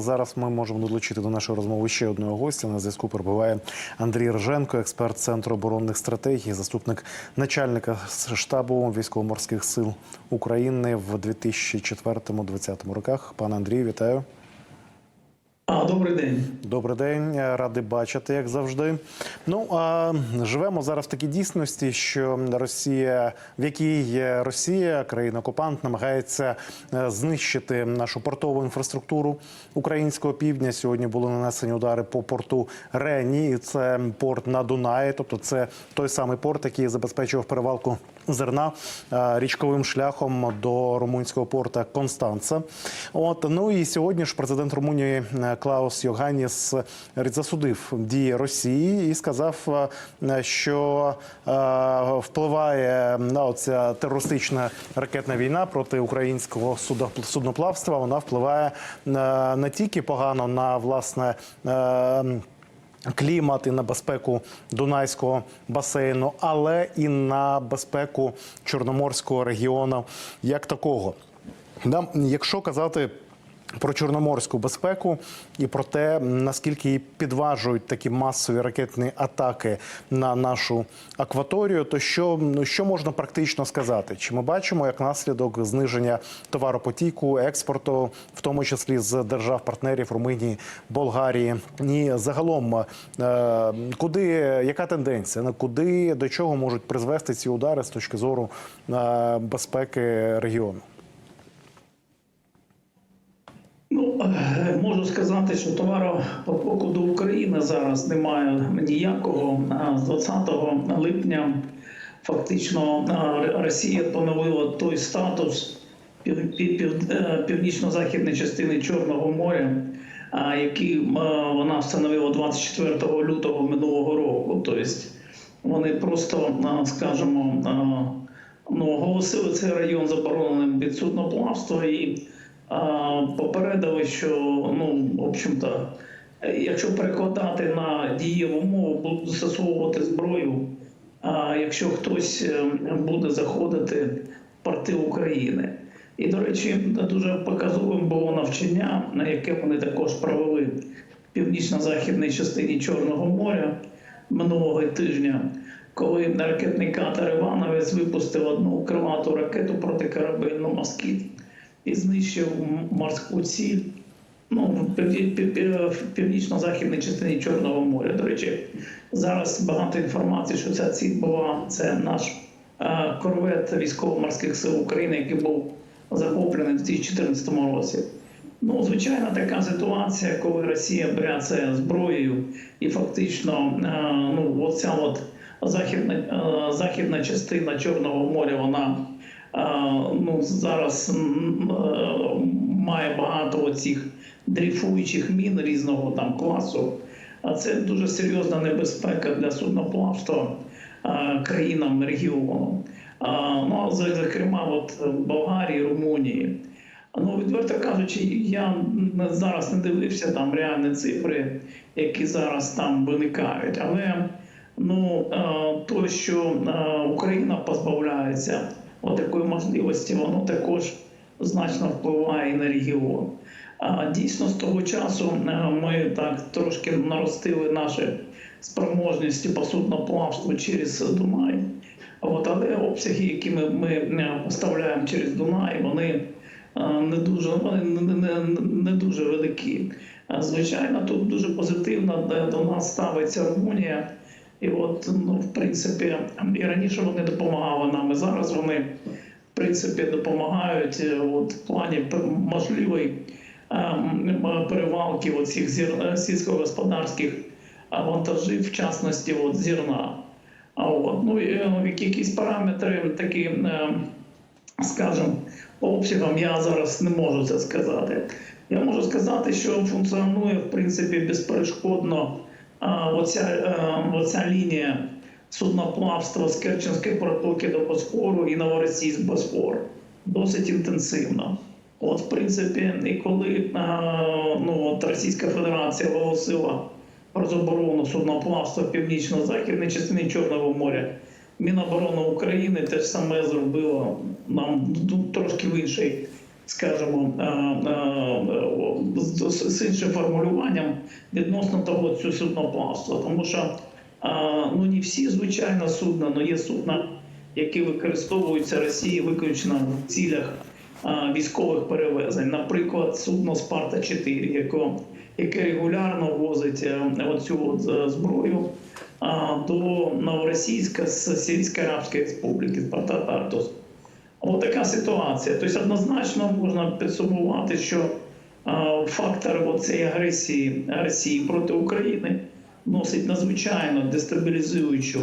Зараз ми можемо долучити до нашої розмови ще одного гостя. На зв'язку перебуває Андрій Рженко, експерт Центру оборонних стратегій, заступник начальника штабу військово-морських сил України в 2004-2020 роках. Пане Андрію, вітаю. А, добрий день. Добрий день, радий бачити, як завжди. Ну а живемо зараз в такій дійсності, що Росія, в якій Росія, країна окупант, намагається е, знищити нашу портову інфраструктуру українського півдня. Сьогодні були нанесені удари по порту Рені. І це порт на Дунаї, тобто це той самий порт, який забезпечував перевалку зерна е, річковим шляхом до румунського порта Констанца. От ну і сьогодні ж президент Румунії е, Клаус Йоганніс засудив дії Росії і сказав, е, що е, впливає на оця терористична ракетна війна проти українського судноплавства. Вона впливає е, не тільки погано на власне. Клімат і на безпеку Дунайського басейну, але і на безпеку Чорноморського регіону як такого. Нам, Якщо казати про чорноморську безпеку і про те, наскільки її підважують такі масові ракетні атаки на нашу акваторію, то що, ну, що можна практично сказати? Чи ми бачимо як наслідок зниження товаропотіку, експорту, в тому числі з держав-партнерів Румунії, Болгарії? І загалом, е, куди яка тенденція? На куди до чого можуть призвести ці удари з точки зору е, безпеки регіону? Ну е, можу сказати, що товаропотоку до України зараз немає ніякого. З 20 липня фактично Росія поновила той статус пів- пів- пів- е, північно-західної частини Чорного моря, який е, вона встановила 24 лютого минулого року. Тобто вони просто, а, скажімо, ну, оголосили цей район забороненим від судноплавства і попередили, що ну, в общем-то, якщо перекладати на дієву мову, будуть застосовувати зброю. А якщо хтось е, буде заходити в порти України. І, до речі, дуже показовим було навчання, на яке вони також провели в північно-західній частині Чорного моря минулого тижня, коли ракетний катер Івановець випустив одну крилату ракету протикорабельну москіт і знищив морську ціль ну, в пів- пів- пів- в північно-західній частині Чорного моря. До речі, зараз багато інформації, що ця ціль була це наш е, корвет військово-морських сил України, який був захоплений в 2014 році. Ну, звичайно, така ситуація, коли Росія бере це зброєю, і фактично, е, ну, оця от західна, е, західна частина Чорного моря, вона ну, зараз е, має багато оцих дрейфуючих мін різного там класу. А це дуже серйозна небезпека для судноплавства е, країнам регіону. Ну, зокрема, от Болгарії, Румунії. Ну, відверто кажучи, я зараз не дивився там реальні цифри, які зараз там виникають. Але ну, е, то, що е, Україна позбавляється от такої можливості, воно також значно впливає на регіон. А дійсно, з того часу е, ми так трошки наростили наші спроможності по судноплавству через Дунай. От, але обсяги, які ми, ми е, поставляємо через Дунай, вони е, не дуже вони не, не, не дуже великі. Звичайно, тут дуже позитивно до нас ставиться Румунія. І от, ну, в принципі, і раніше вони допомагали нам, і зараз вони, в принципі, допомагають е, от, в плані можливої е, перевалки оцих зір- е, сільськогосподарських е, вантажів, в частності от, зерна. А от, ну, які- якісь параметри такі, е, скажімо, по обсягам я зараз не можу це сказати. Я можу сказати, що функціонує в принципі безперешкодно оця, е, оця лінія судноплавства з Керченської протоки до Босфору і Новоросійськ Босфор досить інтенсивно. От, в принципі, і коли е, ну, от Російська Федерація оголосила про заборону судноплавства в північно-західній частині Чорного моря, Міноборони України те ж саме зробило нам трошки в іншій скажімо, е, е, з, з- іншим формулюванням відносно того цього судноплавства. Тому що е, ну не всі звичайно судна, але є судна, які використовуються Росією виключно в цілях е, військових перевезень. Наприклад, судно Спарта 4 яке, яке регулярно возить е, оцю от, е, зброю е, до Новоросійська з Сирійської Арабської Республіки, Спарта Тартус. Ось така ситуація. Тобто однозначно можна підсумувати, що фактор цієї агресії Росії проти України носить надзвичайно дестабілізуючу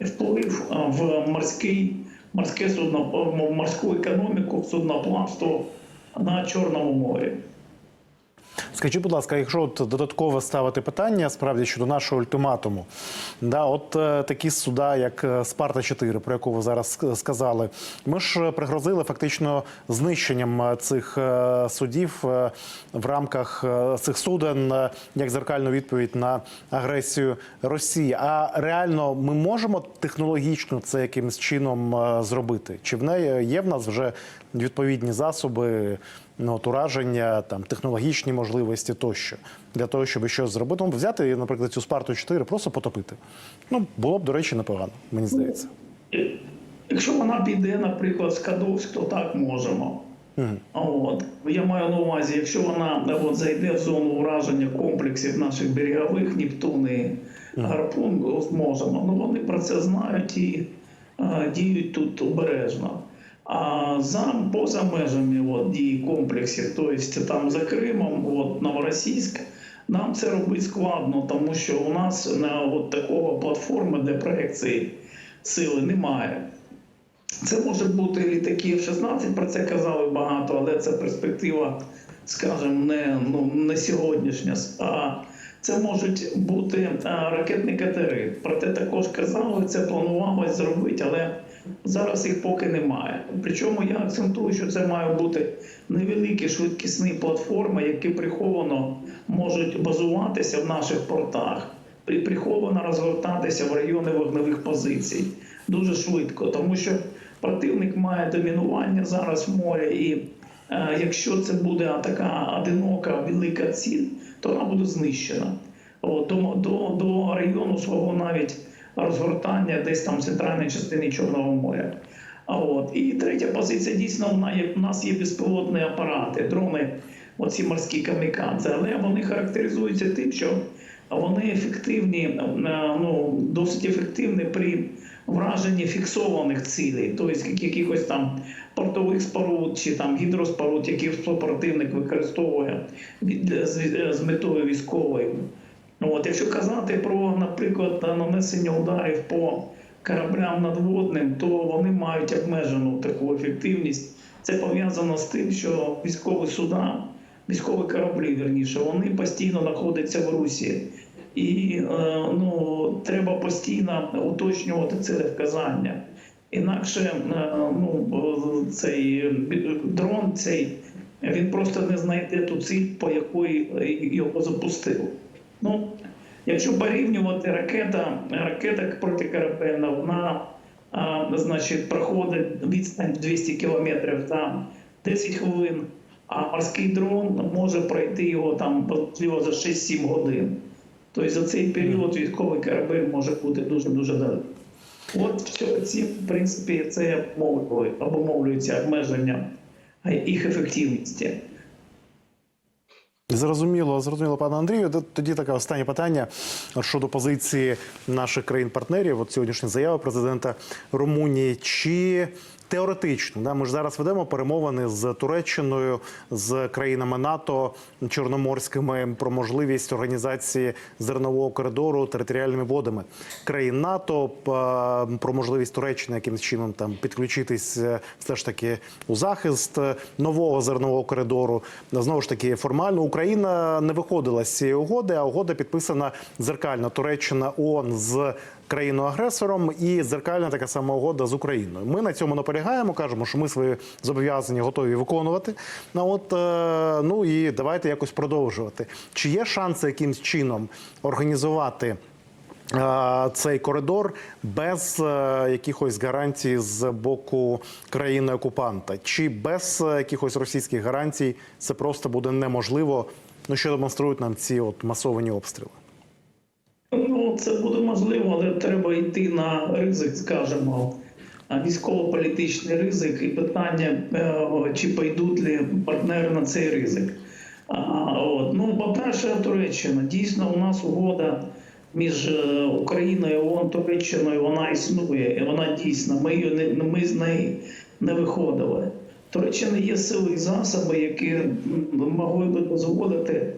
вплив в морський, морське судно, морську економіку, судноплавство на Чорному морі. Скажіть, будь ласка, якщо от додатково ставити питання справді щодо нашого ультиматуму, да, от е, такі суда, як е, Спарта 4 про яку ви зараз сказали, ми ж пригрозили фактично знищенням е, цих е, судів е, в рамках е, цих суден е, як зеркальну відповідь на агресію Росії. А реально ми можемо технологічно це якимось чином е, зробити? Чи в неї є в нас вже відповідні засоби? ну, от, ураження, там технологічні можливості тощо для того, щоб щось зробити. Ну, взяти, наприклад, цю Спарту 4 просто потопити. Ну було б, до речі, непогано, мені здається. Якщо вона піде, наприклад, з Кадовськ, то так можемо. А От. Я маю на увазі, якщо вона от, зайде в зону ураження комплексів наших берегових, Нептун і Гарпун, от можемо. Ну вони про це знають і е, діють тут обережно. А за поза межами от, дії комплексів, тобто там за Кримом, от, Новоросійськ, нам це робити складно, тому що у нас на от такого платформи, де проекції сили немає. Це може бути літаки F-16, про це казали багато, але це перспектива, скажімо, не, ну, не сьогоднішня. А це можуть бути ракетні катери. Про те також казали, це планувалось зробити, але зараз їх поки немає. Причому я акцентую, що це мають бути невеликі швидкісні платформи, які приховано можуть базуватися в наших портах, при- приховано розгортатися в райони вогневих позицій дуже швидко, тому що противник має домінування зараз в морі, і е, якщо це буде така одинока велика ціль, то вона буде знищена. От, до, до, до району свого навіть розгортання десь там в центральній частині Чорного моря. От і третя позиція дійсно вона є. У нас є безпілотні апарати, дрони, оці морські камікадзе, але вони характеризуються тим, що вони ефективні, е, ну досить ефективні при враженні фіксованих цілей, тобто якихось там портових споруд чи там гідроспоруд, які супротивник використовує з, з метою військовою. Ну, От, якщо казати про, наприклад, нанесення ударів по кораблям надводним, то вони мають обмежену таку ефективність. Це пов'язано з тим, що військові суда, військові кораблі, вірніше, вони постійно знаходяться в Русі. І е, ну, треба постійно уточнювати це вказання. Інакше е, ну, цей дрон цей він просто не знайде ту ціль, по якої його запустив. Ну, якщо порівнювати ракета, ракета протикорабельна, вона а, значить, проходить відстань 200 кілометрів там 10 хвилин, а морський дрон може пройти його там можливо за 6-7 годин. Тобто за цей період військовий корабель може бути дуже дуже далеко. От все, ці, в принципі, це обумовлює- обумовлюється обмеження їх ефективності. Зрозуміло, зрозуміло, пане Андрію. Тоді таке останнє питання щодо позиції наших країн-партнерів. От сьогоднішня заява президента Румунії. Чи теоретично да, ми ж зараз ведемо перемовини з Туреччиною, з країнами НАТО чорноморськими про можливість організації зернового коридору територіальними водами країн НАТО про можливість Туреччини якимось чином там підключитись е, все ж таки у захист е, нового зернового коридору. Знову ж таки, формально Україна не виходила з цієї угоди, а угода підписана дзеркально Туреччина ООН з країною-агресором і дзеркальна така сама угода з Україною. Ми на цьому наполягаємо, кажемо, що ми свої зобов'язання готові виконувати. Ну, от, е, ну і давайте якось продовжувати. Чи є шанси якимсь чином організувати? е, цей коридор без е, якихось гарантій з боку країни окупанта, чи без якихось російських гарантій це просто буде неможливо. Ну що демонструють нам ці от масовані обстріли? Ну, це буде можливо, але треба йти на ризик, скажімо, військово-політичний ризик і питання, е, чи пойдуть ли партнери на цей ризик. От. Ну, по-перше, Туреччина. Дійсно, у нас угода між е, Україною, ООН, Туреччиною, вона існує, і вона дійсна. Ми, її не, ми з неї не виходили. Туреччина є сили і засоби, які могли би дозволити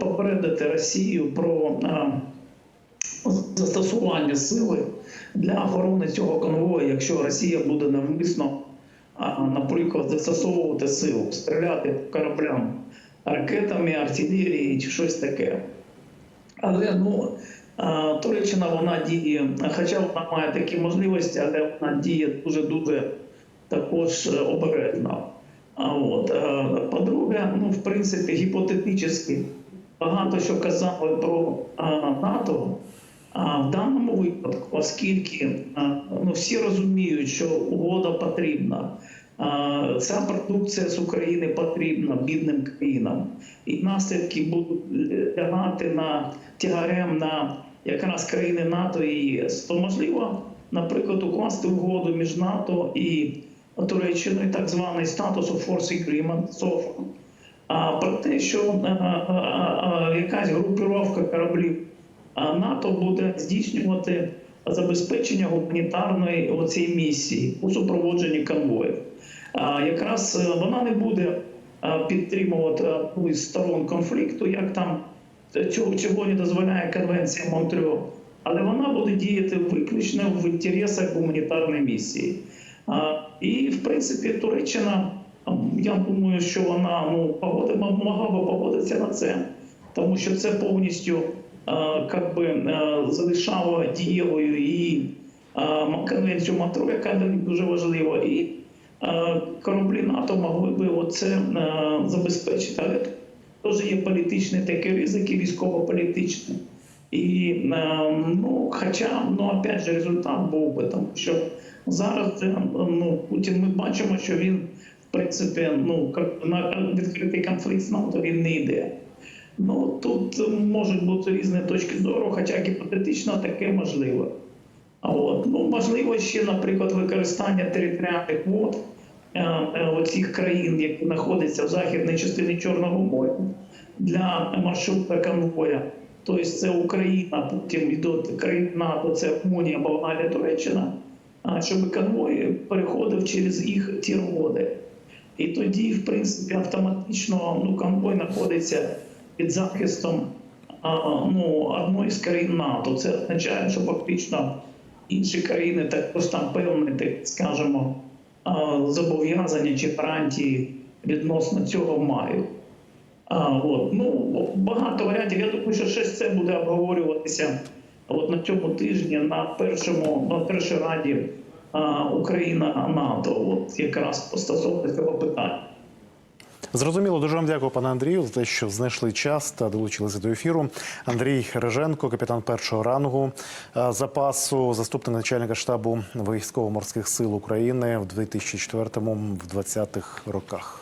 попередити Росію про застосування сили для охорони цього конвою, якщо Росія буде навмисно, наприклад, застосовувати силу, стріляти по кораблям ракетами, артилерією чи щось таке. Але ну Туреччина вона діє, хоча вона має такі можливості, але вона діє дуже дуже також е, обережно. От е, по-друге, ну в принципі, гіпотетично багато що казали про НАТО. А в даному випадку, оскільки ну, всі розуміють, що угода потрібна, ця продукція з України потрібна бідним країнам, і наслідки будуть лягати на тягарем на якраз країни НАТО і ЄС, то можливо, наприклад, укласти угоду між НАТО і Туреччиною, так званий Status of Force Agreement, SOFA, про те, що якась групіровка кораблів а НАТО буде здійснювати забезпечення гуманітарної оцієї місії у супроводженні конвоїв. А якраз е, вона не буде підтримувати одну сторон конфлікту, як там цього чого не дозволяє конвенція Монтрьо, але вона буде діяти виключно в інтересах гуманітарної місії. А, І в принципі Туреччина, я думаю, що вона ну погоди могла би погодитися на це, тому що це повністю е, как би, е, залишало дієвою і е, конвенцію Монтрeux, яка для них дуже важлива, і е, кораблі НАТО могли би це е, забезпечити. Але теж є політичні такі ризики, військово-політичні. І е, ну, хоча ну опять же результат був би, тому що зараз е, ну, Путін ми бачимо, що він в принципі ну на відкритий конфлікт з НАТО він не йде. Ну тут можуть бути різні точки зору, хоча гіпотетично таке можливо. А от ну можливо ще, наприклад, використання територіальних вод е, е, оцих країн, які знаходяться в західній частині Чорного моря для маршрута конвоя. Тобто це Україна, потім йдуть країни НАТО, це Румунія, Болгарія, Туреччина, щоб конвой переходив через їх ті води. І тоді, в принципі, автоматично ну, конвой знаходиться під захистом ну, одної з країн НАТО. Це означає, що фактично інші країни також там певні, так скажемо, а, зобов'язання чи гарантії відносно цього мають. От, ну, багато варіантів. Я думаю, що щось це буде обговорюватися от на цьому тижні на першому на першій раді а, Україна НАТО. От якраз стосовно цього питання. Зрозуміло, дуже вам дякую, пане Андрію, за те, що знайшли час та долучилися до ефіру. Андрій Реженко, капітан першого рангу е, запасу, заступник начальника штабу військово-морських сил України в 2004-2020 роках.